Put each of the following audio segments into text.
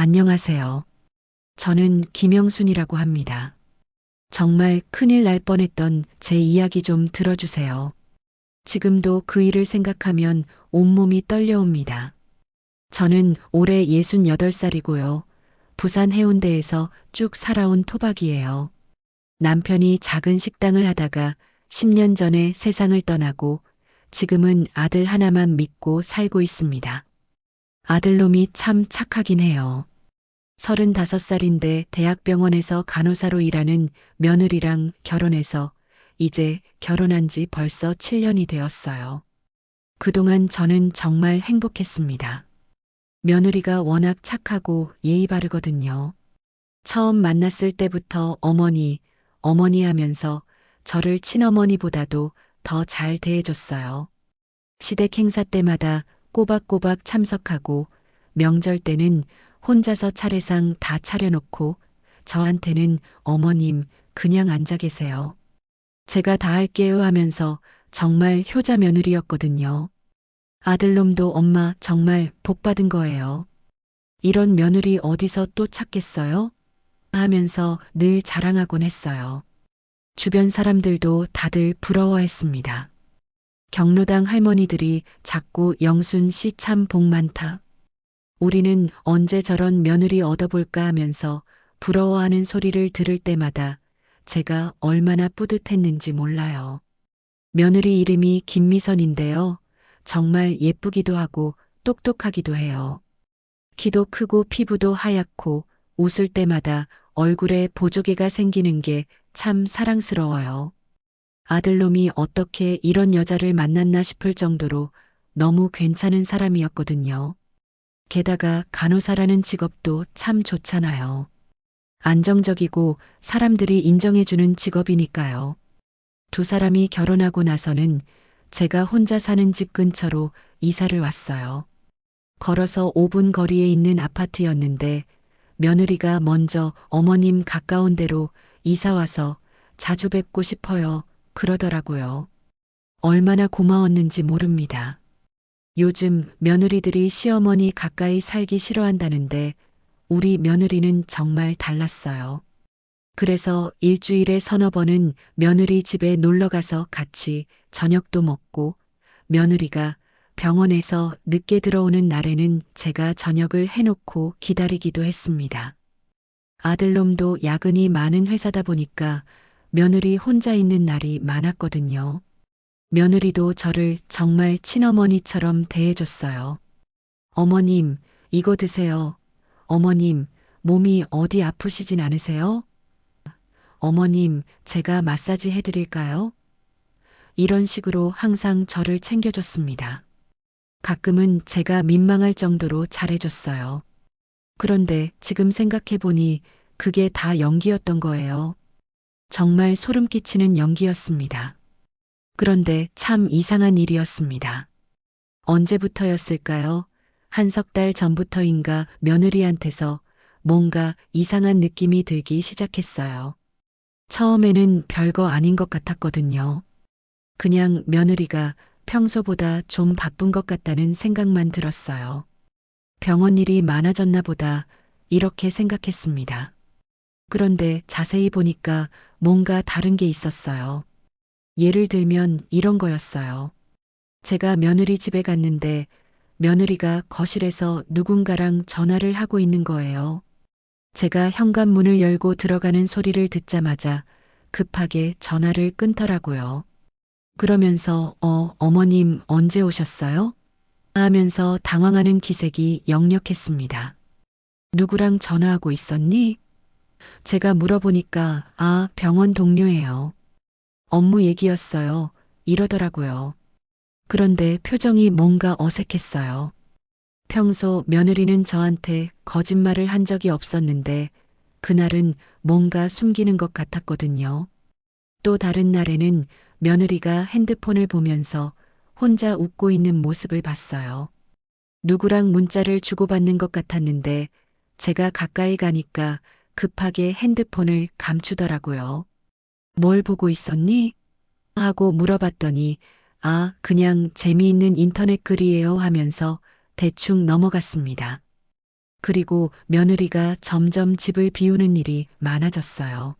안녕하세요. 저는 김영순이라고 합니다. 정말 큰일 날 뻔했던 제 이야기 좀 들어주세요. 지금도 그 일을 생각하면 온몸이 떨려옵니다. 저는 올해 68살이고요. 부산 해운대에서 쭉 살아온 토박이에요. 남편이 작은 식당을 하다가 10년 전에 세상을 떠나고 지금은 아들 하나만 믿고 살고 있습니다. 아들놈이 참 착하긴 해요. 35살인데 대학병원에서 간호사로 일하는 며느리랑 결혼해서 이제 결혼한 지 벌써 7년이 되었어요. 그동안 저는 정말 행복했습니다. 며느리가 워낙 착하고 예의 바르거든요. 처음 만났을 때부터 어머니, 어머니 하면서 저를 친어머니보다도 더 잘 대해줬어요. 시댁 행사 때마다 꼬박꼬박 참석하고 명절 때는 혼자서 차례상 다 차려놓고 저한테는 어머님 그냥 앉아 계세요. 제가 다 할게요 하면서 정말 효자 며느리였거든요. 아들놈도 엄마 정말 복 받은 거예요. 이런 며느리 어디서 또 찾겠어요? 하면서 늘 자랑하곤 했어요. 주변 사람들도 다들 부러워했습니다. 경로당 할머니들이 자꾸 영순 씨 참 복 많다. 우리는 언제 저런 며느리 얻어볼까 하면서 부러워하는 소리를 들을 때마다 제가 얼마나 뿌듯했는지 몰라요. 며느리 이름이 김미선인데요. 정말 예쁘기도 하고 똑똑하기도 해요. 키도 크고 피부도 하얗고 웃을 때마다 얼굴에 보조개가 생기는 게 참 사랑스러워요. 아들놈이 어떻게 이런 여자를 만났나 싶을 정도로 너무 괜찮은 사람이었거든요. 게다가 간호사라는 직업도 참 좋잖아요. 안정적이고 사람들이 인정해주는 직업이니까요. 두 사람이 결혼하고 나서는 제가 혼자 사는 집 근처로 이사를 왔어요. 걸어서 5분 거리에 있는 아파트였는데 며느리가 먼저 어머님 가까운 데로 이사 와서 자주 뵙고 싶어요. 그러더라고요. 얼마나 고마웠는지 모릅니다. 요즘 며느리들이 시어머니 가까이 살기 싫어한다는데 우리 며느리는 정말 달랐어요. 그래서 일주일에 서너 번은 며느리 집에 놀러 가서 같이 저녁도 먹고 며느리가 병원에서 늦게 들어오는 날에는 제가 저녁을 해놓고 기다리기도 했습니다. 아들놈도 야근이 많은 회사다 보니까 며느리 혼자 있는 날이 많았거든요. 며느리도 저를 정말 친어머니처럼 대해줬어요. 어머님, 이거 드세요. 어머님, 몸이 어디 아프시진 않으세요? 어머님, 제가 마사지 해드릴까요? 이런 식으로 항상 저를 챙겨줬습니다. 가끔은 제가 민망할 정도로 잘해줬어요. 그런데 지금 생각해보니 그게 다 연기였던 거예요. 정말 소름 끼치는 연기였습니다. 그런데 참 이상한 일이었습니다. 언제부터였을까요? 한 석 달 전부터인가 며느리한테서 뭔가 이상한 느낌이 들기 시작했어요. 처음에는 별거 아닌 것 같았거든요. 그냥 며느리가 평소보다 좀 바쁜 것 같다는 생각만 들었어요. 병원 일이 많아졌나 보다 이렇게 생각했습니다. 그런데 자세히 보니까 뭔가 다른 게 있었어요. 예를 들면 이런 거였어요. 제가 며느리 집에 갔는데 며느리가 거실에서 누군가랑 전화를 하고 있는 거예요. 제가 현관문을 열고 들어가는 소리를 듣자마자 급하게 전화를 끊더라고요. 그러면서 어, 어머님 언제 오셨어요? 하면서 당황하는 기색이 역력했습니다. 누구랑 전화하고 있었니? 제가 물어보니까 아, 병원 동료예요. 업무 얘기였어요. 이러더라고요. 그런데 표정이 뭔가 어색했어요. 평소 며느리는 저한테 거짓말을 한 적이 없었는데 그날은 뭔가 숨기는 것 같았거든요. 또 다른 날에는 며느리가 핸드폰을 보면서 혼자 웃고 있는 모습을 봤어요. 누구랑 문자를 주고받는 것 같았는데 제가 가까이 가니까 급하게 핸드폰을 감추더라고요. 뭘 보고 있었니? 하고 물어봤더니 아, 그냥 재미있는 인터넷 글이에요 하면서 대충 넘어갔습니다. 그리고 며느리가 점점 집을 비우는 일이 많아졌어요.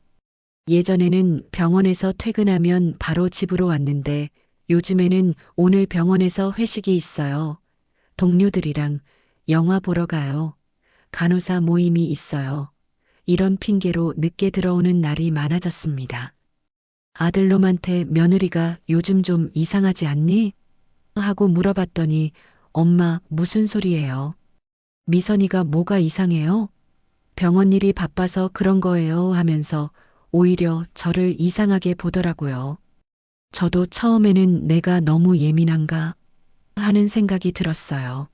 예전에는 병원에서 퇴근하면 바로 집으로 왔는데 요즘에는 오늘 병원에서 회식이 있어요. 동료들이랑 영화 보러 가요. 간호사 모임이 있어요. 이런 핑계로 늦게 들어오는 날이 많아졌습니다. 아들놈한테 며느리가 요즘 좀 이상하지 않니? 하고 물어봤더니 엄마 무슨 소리예요? 미선이가 뭐가 이상해요? 병원 일이 바빠서 그런 거예요 하면서 오히려 저를 이상하게 보더라고요. 저도 처음에는 내가 너무 예민한가 하는 생각이 들었어요.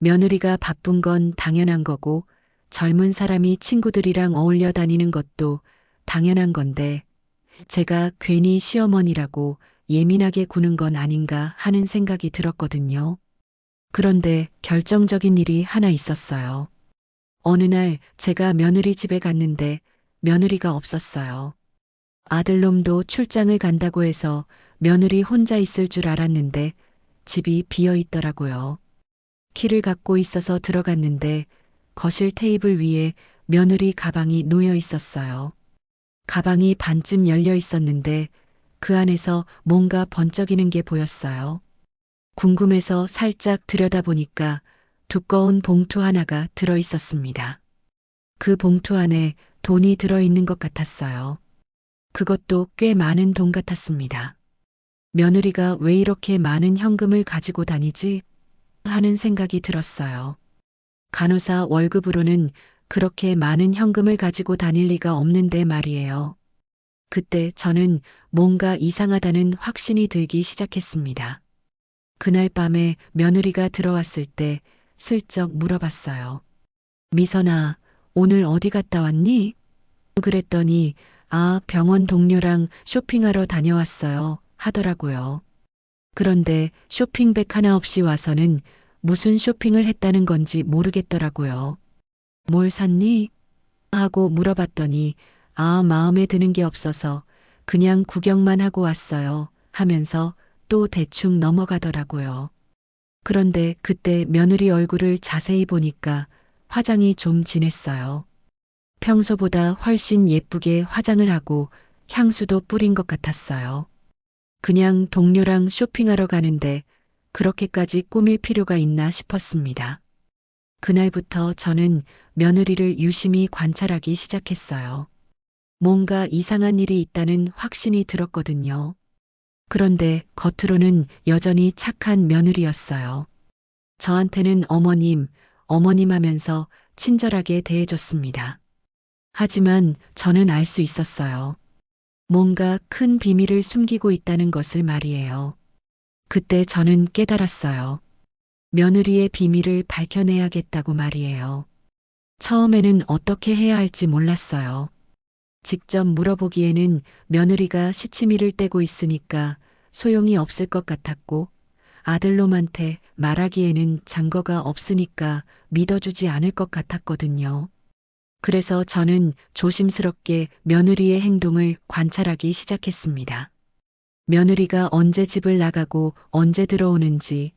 며느리가 바쁜 건 당연한 거고 젊은 사람이 친구들이랑 어울려 다니는 것도 당연한 건데 제가 괜히 시어머니라고 예민하게 구는 건 아닌가 하는 생각이 들었거든요. 그런데 결정적인 일이 하나 있었어요. 어느 날 제가 며느리 집에 갔는데 며느리가 없었어요. 아들놈도 출장을 간다고 해서 며느리 혼자 있을 줄 알았는데 집이 비어 있더라고요. 키를 갖고 있어서 들어갔는데 거실 테이블 위에 며느리 가방이 놓여 있었어요. 가방이 반쯤 열려 있었는데 그 안에서 뭔가 번쩍이는 게 보였어요. 궁금해서 살짝 들여다보니까 두꺼운 봉투 하나가 들어 있었습니다. 그 봉투 안에 돈이 들어 있는 것 같았어요. 그것도 꽤 많은 돈 같았습니다. 며느리가 왜 이렇게 많은 현금을 가지고 다니지? 하는 생각이 들었어요. 간호사 월급으로는 그렇게 많은 현금을 가지고 다닐 리가 없는데 말이에요. 그때 저는 뭔가 이상하다는 확신이 들기 시작했습니다. 그날 밤에 며느리가 들어왔을 때 슬쩍 물어봤어요. 미선아, 오늘 어디 갔다 왔니? 그랬더니, 아, 병원 동료랑 쇼핑하러 다녀왔어요. 하더라고요. 그런데 쇼핑백 하나 없이 와서는 무슨 쇼핑을 했다는 건지 모르겠더라고요. 뭘 샀니? 하고 물어봤더니, 아, 마음에 드는 게 없어서 그냥 구경만 하고 왔어요. 하면서 또 대충 넘어가더라고요. 그런데 그때 며느리 얼굴을 자세히 보니까 화장이 좀 진했어요. 평소보다 훨씬 예쁘게 화장을 하고 향수도 뿌린 것 같았어요. 그냥 동료랑 쇼핑하러 가는데 그렇게까지 꾸밀 필요가 있나 싶었습니다. 그날부터 저는 며느리를 유심히 관찰하기 시작했어요. 뭔가 이상한 일이 있다는 확신이 들었거든요. 그런데 겉으로는 여전히 착한 며느리였어요. 저한테는 어머님, 어머님 하면서 친절하게 대해줬습니다. 하지만 저는 알 수 있었어요. 뭔가 큰 비밀을 숨기고 있다는 것을 말이에요. 그때 저는 깨달았어요. 며느리의 비밀을 밝혀내야겠다고 말이에요. 처음에는 어떻게 해야 할지 몰랐어요. 직접 물어보기에는 며느리가 시치미를 떼고 있으니까 소용이 없을 것 같았고 아들놈한테 말하기에는 장거가 없으니까 믿어주지 않을 것 같았거든요. 그래서 저는 조심스럽게 며느리의 행동을 관찰하기 시작했습니다. 며느리가 언제 집을 나가고 언제 들어오는지,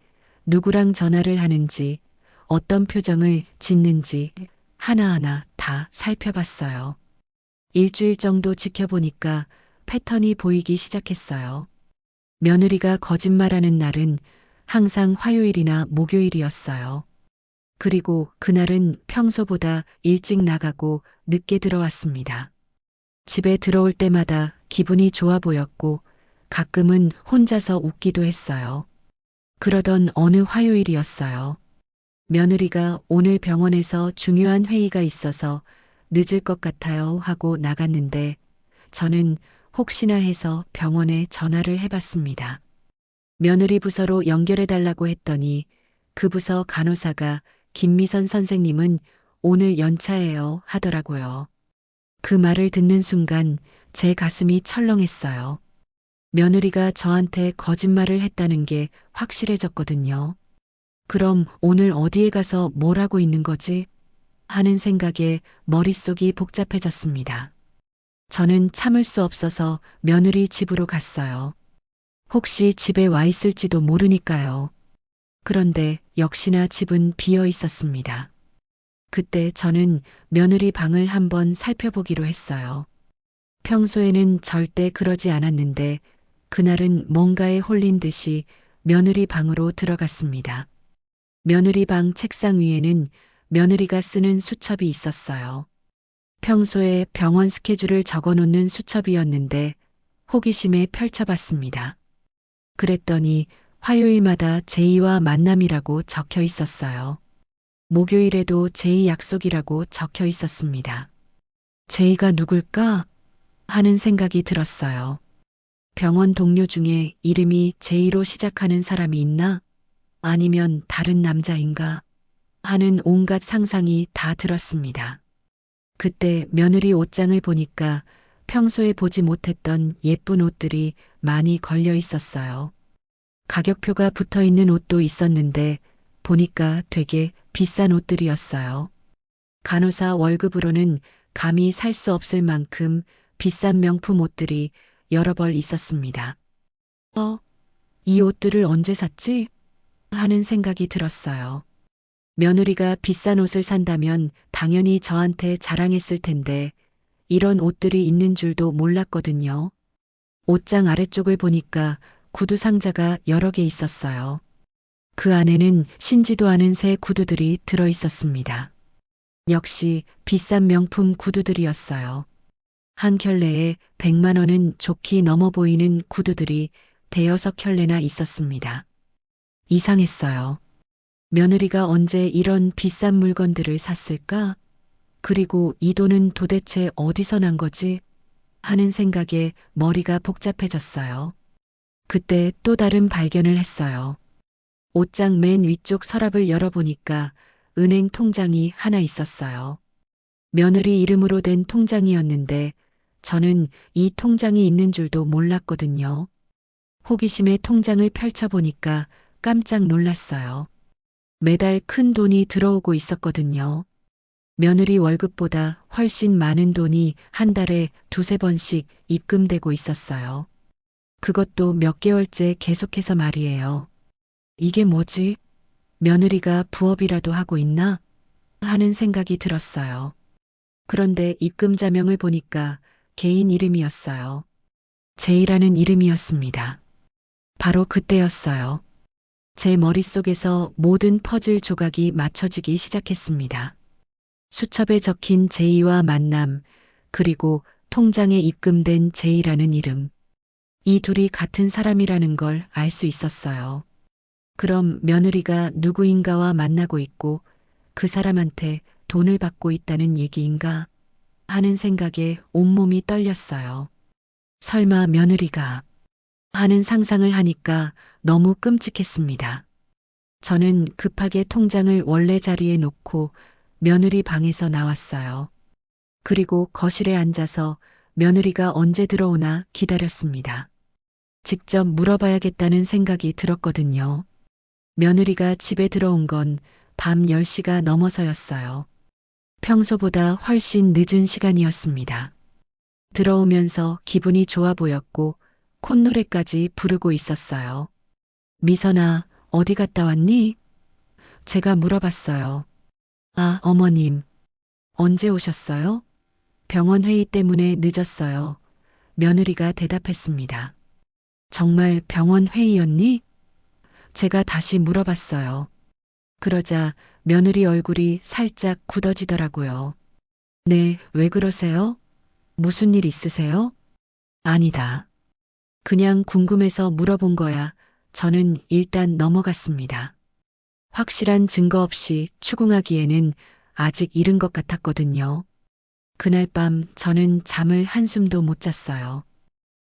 누구랑 전화를 하는지, 어떤 표정을 짓는지 하나하나 다 살펴봤어요. 일주일 정도 지켜보니까 패턴이 보이기 시작했어요. 며느리가 거짓말하는 날은 항상 화요일이나 목요일이었어요. 그리고 그날은 평소보다 일찍 나가고 늦게 들어왔습니다. 집에 들어올 때마다 기분이 좋아 보였고 가끔은 혼자서 웃기도 했어요. 그러던 어느 화요일이었어요. 며느리가 오늘 병원에서 중요한 회의가 있어서 늦을 것 같아요 하고 나갔는데 저는 혹시나 해서 병원에 전화를 해봤습니다. 며느리 부서로 연결해 달라고 했더니 그 부서 간호사가 김미선 선생님은 오늘 연차예요 하더라고요. 그 말을 듣는 순간 제 가슴이 철렁했어요. 며느리가 저한테 거짓말을 했다는 게 확실해졌거든요. 그럼 오늘 어디에 가서 뭘 하고 있는 거지? 하는 생각에 머릿속이 복잡해졌습니다. 저는 참을 수 없어서 며느리 집으로 갔어요. 혹시 집에 와 있을지도 모르니까요. 그런데 역시나 집은 비어 있었습니다. 그때 저는 며느리 방을 한번 살펴보기로 했어요. 평소에는 절대 그러지 않았는데 그날은 뭔가에 홀린 듯이 며느리 방으로 들어갔습니다. 며느리 방 책상 위에는 며느리가 쓰는 수첩이 있었어요. 평소에 병원 스케줄을 적어 놓는 수첩이었는데 호기심에 펼쳐봤습니다. 그랬더니 화요일마다 제이와 만남이라고 적혀 있었어요. 목요일에도 제이 약속이라고 적혀 있었습니다. 제이가 누굴까? 하는 생각이 들었어요. 병원 동료 중에 이름이 제이로 시작하는 사람이 있나? 아니면 다른 남자인가? 하는 온갖 상상이 다 들었습니다. 그때 며느리 옷장을 보니까 평소에 보지 못했던 예쁜 옷들이 많이 걸려 있었어요. 가격표가 붙어 있는 옷도 있었는데 보니까 되게 비싼 옷들이었어요. 간호사 월급으로는 감히 살 수 없을 만큼 비싼 명품 옷들이 여러 벌 있었습니다. 어, 이 옷들을 언제 샀지? 하는 생각이 들었어요. 며느리가 비싼 옷을 산다면 당연히 저한테 자랑했을 텐데 이런 옷들이 있는 줄도 몰랐거든요. 옷장 아래쪽을 보니까 구두 상자가 여러 개 있었어요. 그 안에는 신지도 않은 새 구두들이 들어 있었습니다. 역시 비싼 명품 구두들이었어요. 한 켤레에 100만 원은 좋게 넘어 보이는 구두들이 대여섯 켤레나 있었습니다. 이상했어요. 며느리가 언제 이런 비싼 물건들을 샀을까? 그리고 이 돈은 도대체 어디서 난 거지? 하는 생각에 머리가 복잡해졌어요. 그때 또 다른 발견을 했어요. 옷장 맨 위쪽 서랍을 열어보니까 은행 통장이 하나 있었어요. 며느리 이름으로 된 통장이었는데 저는 이 통장이 있는 줄도 몰랐거든요. 호기심에 통장을 펼쳐보니까 깜짝 놀랐어요. 매달 큰 돈이 들어오고 있었거든요. 며느리 월급보다 훨씬 많은 돈이 한 달에 두세 번씩 입금되고 있었어요. 그것도 몇 개월째 계속해서 말이에요. 이게 뭐지? 며느리가 부업이라도 하고 있나? 하는 생각이 들었어요. 그런데 입금 자명을 보니까 개인 이름이었어요. 제이라는 이름이었습니다. 바로 그때였어요. 제 머릿속에서 모든 퍼즐 조각이 맞춰지기 시작했습니다. 수첩에 적힌 제이와 만남, 그리고 통장에 입금된 제이라는 이름. 이 둘이 같은 사람이라는 걸 알 수 있었어요. 그럼 며느리가 누구인가와 만나고 있고 그 사람한테 돈을 받고 있다는 얘기인가 하는 생각에 온몸이 떨렸어요. 설마 며느리가 하는 상상을 하니까 너무 끔찍했습니다. 저는 급하게 통장을 원래 자리에 놓고 며느리 방에서 나왔어요. 그리고 거실에 앉아서 며느리가 언제 들어오나 기다렸습니다. 직접 물어봐야겠다는 생각이 들었거든요. 며느리가 집에 들어온 건 밤 10시가 넘어서였어요. 평소보다 훨씬 늦은 시간이었습니다. 들어오면서 기분이 좋아 보였고 콧노래까지 부르고 있었어요. 미선아, 어디 갔다 왔니? 제가 물어봤어요. 아, 어머님. 언제 오셨어요? 병원 회의 때문에 늦었어요. 며느리가 대답했습니다. 정말 병원 회의였니? 제가 다시 물어봤어요. 그러자 며느리 얼굴이 살짝 굳어지더라고요. 네, 왜 그러세요? 무슨 일 있으세요? 아니다. 그냥 궁금해서 물어본 거야. 저는 일단 넘어갔습니다. 확실한 증거 없이 추궁하기에는 아직 이른 것 같았거든요. 그날 밤 저는 잠을 한숨도 못 잤어요.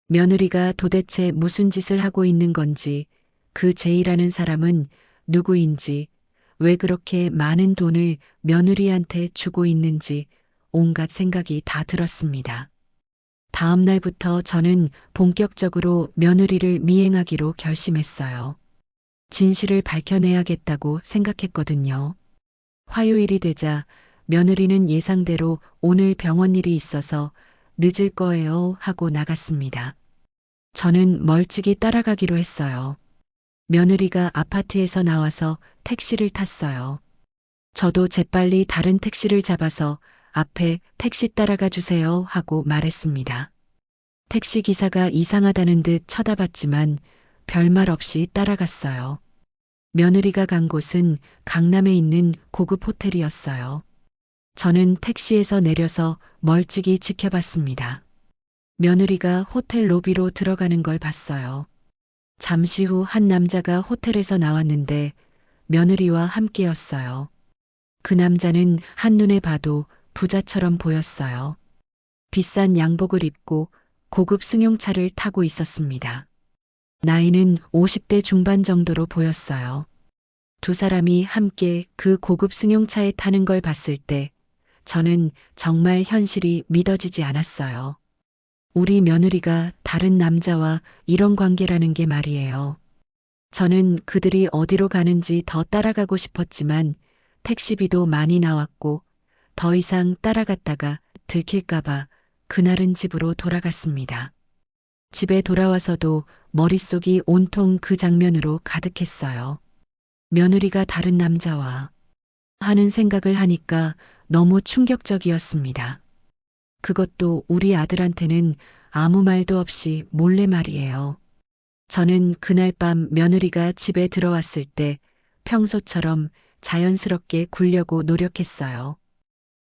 며느리가 도대체 무슨 짓을 하고 있는 건지, 그 제이라는 사람은 누구인지, 왜 그렇게 많은 돈을 며느리한테 주고 있는지 온갖 생각이 다 들었습니다. 다음 날부터 저는 본격적으로 며느리를 미행하기로 결심했어요. 진실을 밝혀내야겠다고 생각했거든요. 화요일이 되자 며느리는 예상대로 오늘 병원 일이 있어서 늦을 거예요 하고 나갔습니다. 저는 멀찍이 따라가기로 했어요. 며느리가 아파트에서 나와서 택시를 탔어요. 저도 재빨리 다른 택시를 잡아서 앞에 택시 따라가 주세요 하고 말했습니다. 택시 기사가 이상하다는 듯 쳐다봤지만 별말 없이 따라갔어요. 며느리가 간 곳은 강남에 있는 고급 호텔이었어요. 저는 택시에서 내려서 멀찍이 지켜봤습니다. 며느리가 호텔 로비로 들어가는 걸 봤어요. 잠시 후 한 남자가 호텔에서 나왔는데 며느리와 함께였어요. 그 남자는 한눈에 봐도 부자처럼 보였어요. 비싼 양복을 입고 고급 승용차를 타고 있었습니다. 나이는 50대 중반 정도로 보였어요. 두 사람이 함께 그 고급 승용차에 타는 걸 봤을 때 저는 정말 현실이 믿어지지 않았어요. 우리 며느리가 다른 남자와 이런 관계라는 게 말이에요. 저는 그들이 어디로 가는지 더 따라가고 싶었지만 택시비도 많이 나왔고 더 이상 따라갔다가 들킬까봐 그날은 집으로 돌아갔습니다. 집에 돌아와서도 머릿속이 온통 그 장면으로 가득했어요. 며느리가 다른 남자와 하는 생각을 하니까 너무 충격적이었습니다. 그것도 우리 아들한테는 아무 말도 없이 몰래 말이에요. 저는 그날 밤 며느리가 집에 들어왔을 때 평소처럼 자연스럽게 굴려고 노력했어요.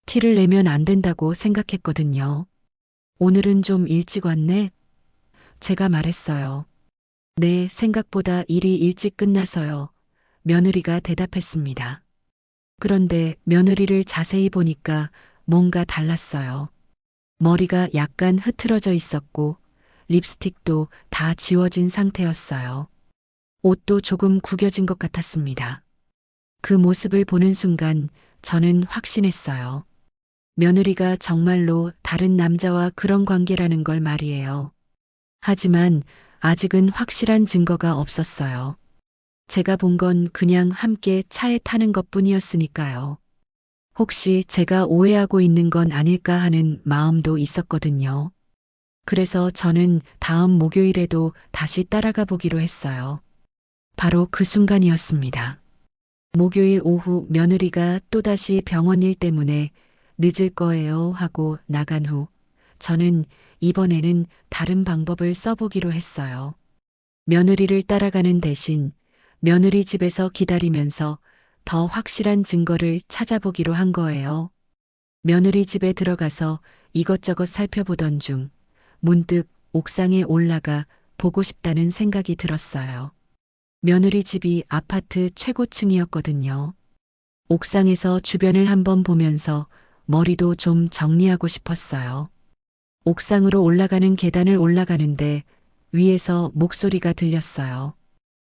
티를 내면 안 된다고 생각했거든요. 오늘은 좀 일찍 왔네? 제가 말했어요. 네, 생각보다 일이 일찍 끝나서요. 며느리가 대답했습니다. 그런데 며느리를 자세히 보니까 뭔가 달랐어요. 머리가 약간 흐트러져 있었고 립스틱도 다 지워진 상태였어요. 옷도 조금 구겨진 것 같았습니다. 그 모습을 보는 순간 저는 확신했어요. 며느리가 정말로 다른 남자와 그런 관계라는 걸 말이에요. 하지만 아직은 확실한 증거가 없었어요. 제가 본 건 그냥 함께 차에 타는 것 뿐이었으니까요. 혹시 제가 오해하고 있는 건 아닐까 하는 마음도 있었거든요. 그래서 저는 다음 목요일에도 다시 따라가 보기로 했어요. 바로 그 순간이었습니다. 목요일 오후 며느리가 또다시 병원 일 때문에 늦을 거예요 하고 나간 후 저는 이번에는 다른 방법을 써보기로 했어요. 며느리를 따라가는 대신 며느리 집에서 기다리면서 더 확실한 증거를 찾아보기로 한 거예요. 며느리 집에 들어가서 이것저것 살펴보던 중 문득 옥상에 올라가 보고 싶다는 생각이 들었어요. 며느리 집이 아파트 최고층이었거든요. 옥상에서 주변을 한번 보면서 머리도 좀 정리하고 싶었어요. 옥상으로 올라가는 계단을 올라가는데 위에서 목소리가 들렸어요.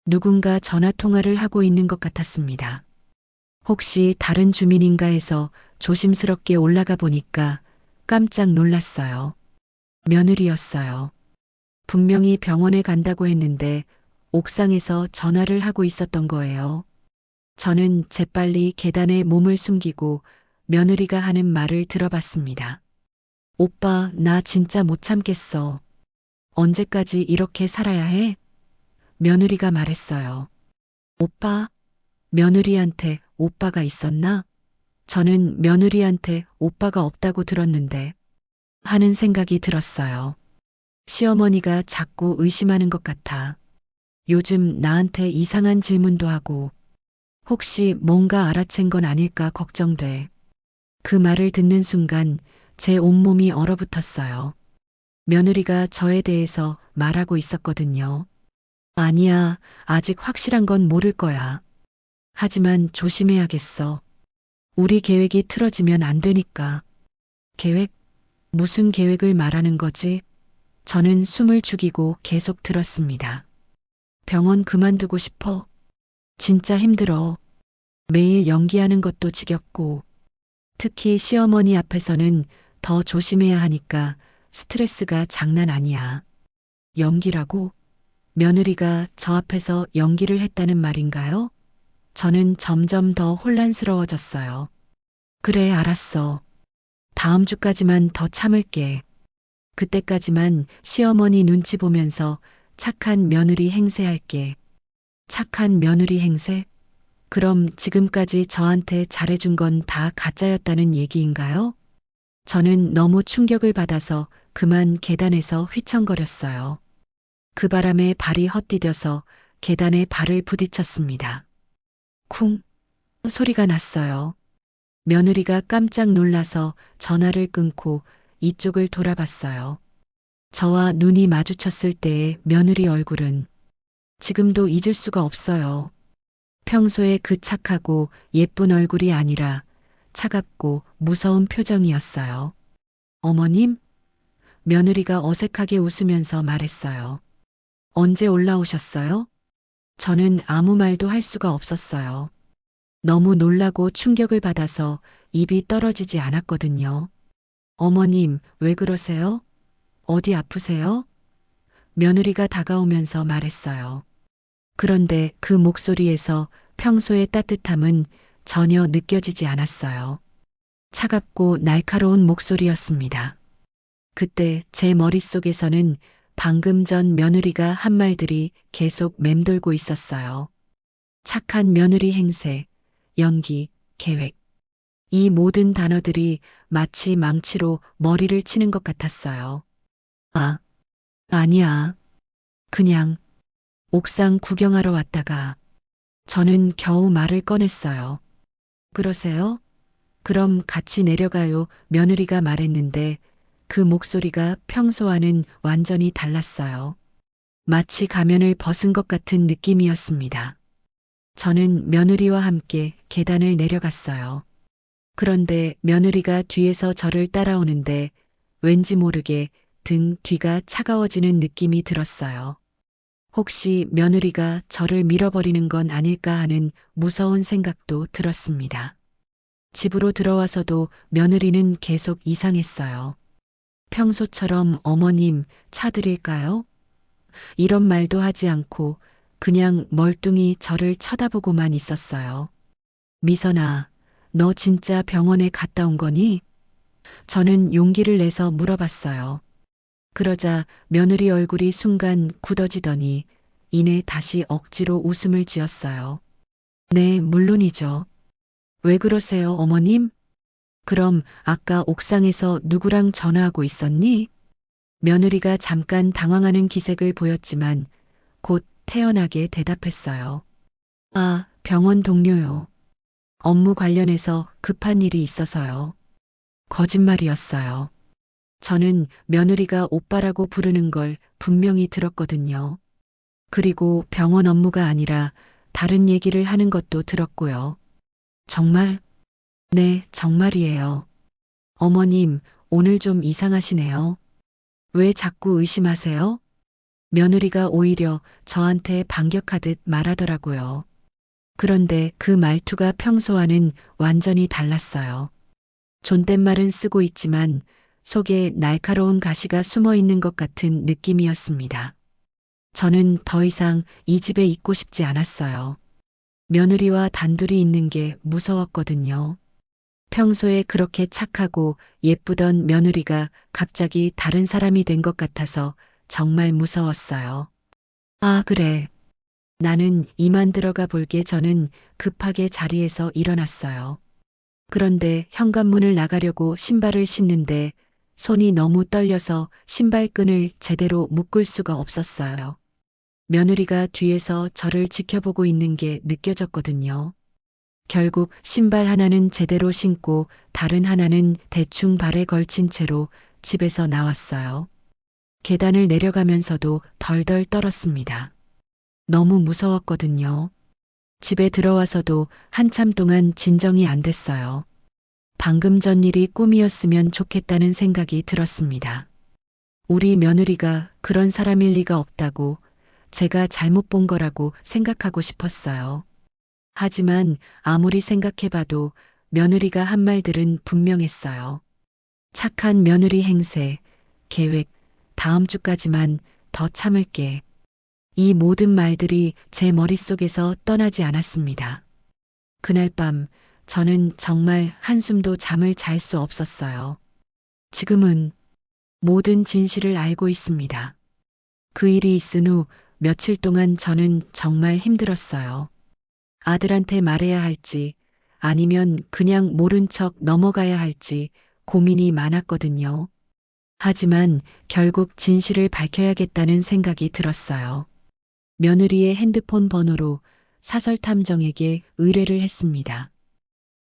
누군가 전화 통화를 하고 있는 것 같았습니다. 혹시 다른 주민인가 해서 조심스럽게 올라가 보니까 깜짝 놀랐어요. 며느리였어요. 분명히 병원에 간다고 했는데 옥상에서 전화를 하고 있었던 거예요. 저는 재빨리 계단에 몸을 숨기고 며느리가 하는 말을 들어봤습니다. 오빠, 나 진짜 못 참겠어. 언제까지 이렇게 살아야 해? 며느리가 말했어요. 오빠? 며느리한테 오빠가 있었나? 저는 며느리한테 오빠가 없다고 들었는데 하는 생각이 들었어요. 시어머니가 자꾸 의심하는 것 같아. 요즘 나한테 이상한 질문도 하고 혹시 뭔가 알아챈 건 아닐까 걱정돼. 그 말을 듣는 순간 제 온몸이 얼어붙었어요. 며느리가 저에 대해서 말하고 있었거든요. 아니야, 아직 확실한 건 모를 거야. 하지만 조심해야겠어. 우리 계획이 틀어지면 안 되니까. 계획? 무슨 계획을 말하는 거지? 저는 숨을 죽이고 계속 들었습니다. 병원 그만두고 싶어. 진짜 힘들어. 매일 연기하는 것도 지겹고, 특히 시어머니 앞에서는 더 조심해야 하니까 스트레스가 장난 아니야. 연기라고? 며느리가 저 앞에서 연기를 했다는 말인가요? 저는 점점 더 혼란스러워졌어요. 그래, 알았어. 다음 주까지만 더 참을게. 그때까지만 시어머니 눈치 보면서 착한 며느리 행세할게. 착한 며느리 행세? 그럼 지금까지 저한테 잘해준 건 다 가짜였다는 얘기인가요? 저는 너무 충격을 받아서 그만 계단에서 휘청거렸어요. 그 바람에 발이 헛디뎌서 계단에 발을 부딪혔습니다. 쿵 소리가 났어요. 며느리가 깜짝 놀라서 전화를 끊고 이쪽을 돌아봤어요. 저와 눈이 마주쳤을 때의 며느리 얼굴은 지금도 잊을 수가 없어요. 평소에 그 착하고 예쁜 얼굴이 아니라 차갑고 무서운 표정이었어요. 어머님? 며느리가 어색하게 웃으면서 말했어요. 언제 올라오셨어요? 저는 아무 말도 할 수가 없었어요. 너무 놀라고 충격을 받아서 입이 떨어지지 않았거든요. 어머님, 왜 그러세요? 어디 아프세요? 며느리가 다가오면서 말했어요. 그런데 그 목소리에서 평소의 따뜻함은 전혀 느껴지지 않았어요. 차갑고 날카로운 목소리였습니다. 그때 제 머릿속에서는 방금 전 며느리가 한 말들이 계속 맴돌고 있었어요. 착한 며느리 행세, 연기, 계획. 이 모든 단어들이 마치 망치로 머리를 치는 것 같았어요. 아, 아니야. 그냥 옥상 구경하러 왔다가 저는 겨우 말을 꺼냈어요. 그러세요? 그럼 같이 내려가요. 며느리가 말했는데 그 목소리가 평소와는 완전히 달랐어요. 마치 가면을 벗은 것 같은 느낌이었습니다. 저는 며느리와 함께 계단을 내려갔어요. 그런데 며느리가 뒤에서 저를 따라오는데 왠지 모르게 등 뒤가 차가워지는 느낌이 들었어요. 혹시 며느리가 저를 밀어버리는 건 아닐까 하는 무서운 생각도 들었습니다. 집으로 들어와서도 며느리는 계속 이상했어요. 평소처럼 어머님 차 드릴까요? 이런 말도 하지 않고 그냥 멀뚱히 저를 쳐다보고만 있었어요. 미선아, 너 진짜 병원에 갔다 온 거니? 저는 용기를 내서 물어봤어요. 그러자 며느리 얼굴이 순간 굳어지더니 이내 다시 억지로 웃음을 지었어요. 네, 물론이죠. 왜 그러세요, 어머님? 그럼 아까 옥상에서 누구랑 전화하고 있었니? 며느리가 잠깐 당황하는 기색을 보였지만 곧 태연하게 대답했어요. 아, 병원 동료요. 업무 관련해서 급한 일이 있어서요. 거짓말이었어요. 저는 며느리가 오빠라고 부르는 걸 분명히 들었거든요. 그리고 병원 업무가 아니라 다른 얘기를 하는 것도 들었고요. 정말? 네, 정말이에요. 어머님, 오늘 좀 이상하시네요. 왜 자꾸 의심하세요? 며느리가 오히려 저한테 반격하듯 말하더라고요. 그런데 그 말투가 평소와는 완전히 달랐어요. 존댓말은 쓰고 있지만 속에 날카로운 가시가 숨어 있는 것 같은 느낌이었습니다. 저는 더 이상 이 집에 있고 싶지 않았어요. 며느리와 단둘이 있는 게 무서웠거든요. 평소에 그렇게 착하고 예쁘던 며느리가 갑자기 다른 사람이 된 것 같아서 정말 무서웠어요. 아, 그래. 나는 이만 들어가 볼게 저는 급하게 자리에서 일어났어요. 그런데 현관문을 나가려고 신발을 신는데 손이 너무 떨려서 신발끈을 제대로 묶을 수가 없었어요. 며느리가 뒤에서 저를 지켜보고 있는 게 느껴졌거든요. 결국 신발 하나는 제대로 신고 다른 하나는 대충 발에 걸친 채로 집에서 나왔어요. 계단을 내려가면서도 덜덜 떨었습니다. 너무 무서웠거든요. 집에 들어와서도 한참 동안 진정이 안 됐어요. 방금 전 일이 꿈이었으면 좋겠다는 생각이 들었습니다. 우리 며느리가 그런 사람일 리가 없다고 제가 잘못 본 거라고 생각하고 싶었어요. 하지만 아무리 생각해봐도 며느리가 한 말들은 분명했어요. 착한 며느리 행세, 계획, 다음 주까지만 더 참을게. 이 모든 말들이 제 머릿속에서 떠나지 않았습니다. 그날 밤 저는 정말 한숨도 잠을 잘 수 없었어요. 지금은 모든 진실을 알고 있습니다. 그 일이 있은 후 며칠 동안 저는 정말 힘들었어요. 아들한테 말해야 할지 아니면 그냥 모른 척 넘어가야 할지 고민이 많았거든요. 하지만 결국 진실을 밝혀야겠다는 생각이 들었어요. 며느리의 핸드폰 번호로 사설 탐정에게 의뢰를 했습니다.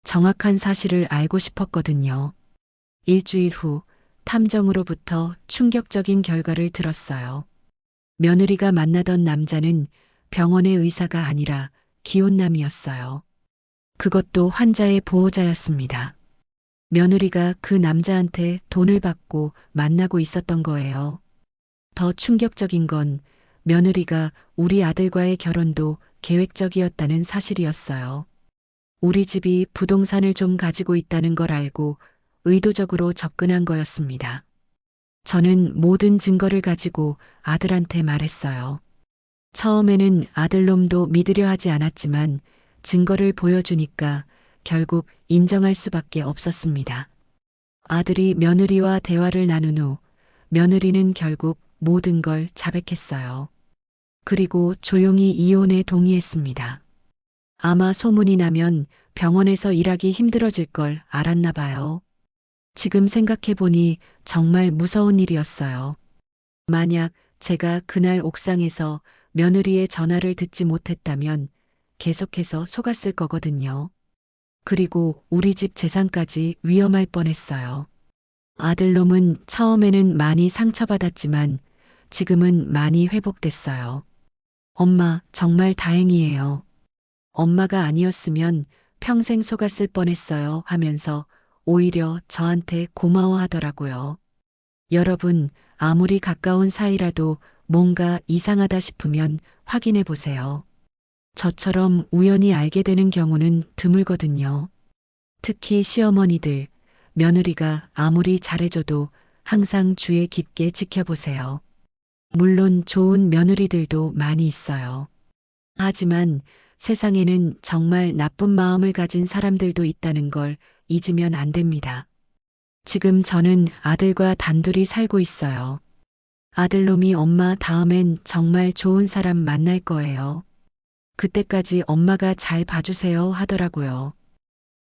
정확한 사실을 알고 싶었거든요. 일주일 후 탐정으로부터 충격적인 결과를 들었어요. 며느리가 만나던 남자는 병원의 의사가 아니라 기혼남이었어요. 그것도 환자의 보호자였습니다. 며느리가 그 남자한테 돈을 받고 만나고 있었던 거예요. 더 충격적인 건 며느리가 우리 아들과의 결혼도 계획적이었다는 사실이었어요. 우리 집이 부동산을 좀 가지고 있다는 걸 알고 의도적으로 접근한 거였습니다. 저는 모든 증거를 가지고 아들한테 말했어요. 처음에는 아들놈도 믿으려 하지 않았지만 증거를 보여주니까 결국 인정할 수밖에 없었습니다. 아들이 며느리와 대화를 나눈 후 며느리는 결국 모든 걸 자백했어요. 그리고 조용히 이혼에 동의했습니다. 아마 소문이 나면 병원에서 일하기 힘들어질 걸 알았나 봐요. 지금 생각해보니 정말 무서운 일이었어요. 만약 제가 그날 옥상에서 며느리의 전화를 듣지 못했다면 계속해서 속았을 거거든요. 그리고 우리 집 재산까지 위험할 뻔했어요. 아들놈은 처음에는 많이 상처받았지만 지금은 많이 회복됐어요. 엄마, 정말 다행이에요. 엄마가 아니었으면 평생 속았을 뻔했어요 하면서 오히려 저한테 고마워하더라고요. 여러분, 아무리 가까운 사이라도 뭔가 이상하다 싶으면 확인해 보세요. 저처럼 우연히 알게 되는 경우는 드물거든요. 특히 시어머니들, 며느리가 아무리 잘해줘도 항상 주의 깊게 지켜보세요. 물론 좋은 며느리들도 많이 있어요. 하지만 세상에는 정말 나쁜 마음을 가진 사람들도 있다는 걸 잊으면 안 됩니다. 지금 저는 아들과 단둘이 살고 있어요. 아들놈이 엄마 다음엔 정말 좋은 사람 만날 거예요. 그때까지 엄마가 잘 봐주세요 하더라고요.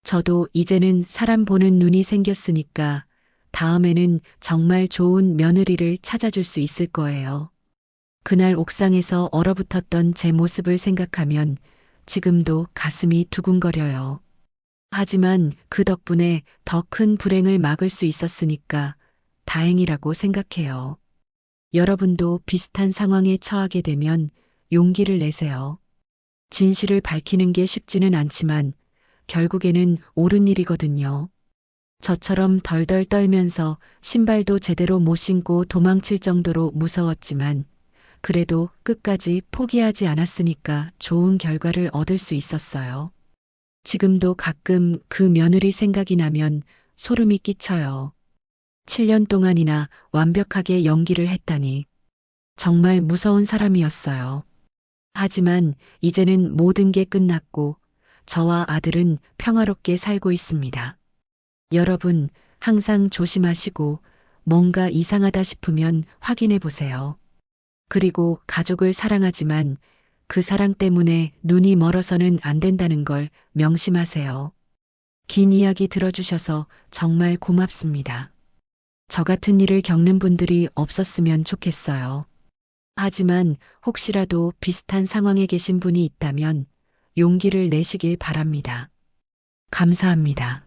저도 이제는 사람 보는 눈이 생겼으니까 다음에는 정말 좋은 며느리를 찾아줄 수 있을 거예요. 그날 옥상에서 얼어붙었던 제 모습을 생각하면 지금도 가슴이 두근거려요. 하지만 그 덕분에 더 큰 불행을 막을 수 있었으니까 다행이라고 생각해요. 여러분도 비슷한 상황에 처하게 되면 용기를 내세요. 진실을 밝히는 게 쉽지는 않지만 결국에는 옳은 일이거든요. 저처럼 덜덜 떨면서 신발도 제대로 못 신고 도망칠 정도로 무서웠지만 그래도 끝까지 포기하지 않았으니까 좋은 결과를 얻을 수 있었어요. 지금도 가끔 그 며느리 생각이 나면 소름이 끼쳐요. 7년 동안이나 완벽하게 연기를 했다니. 정말 무서운 사람이었어요. 하지만 이제는 모든 게 끝났고 저와 아들은 평화롭게 살고 있습니다. 여러분 항상 조심하시고 뭔가 이상하다 싶으면 확인해 보세요. 그리고 가족을 사랑하지만 그 사랑 때문에 눈이 멀어서는 안 된다는 걸 명심하세요. 긴 이야기 들어주셔서 정말 고맙습니다. 저 같은 일을 겪는 분들이 없었으면 좋겠어요. 하지만 혹시라도 비슷한 상황에 계신 분이 있다면 용기를 내시길 바랍니다. 감사합니다.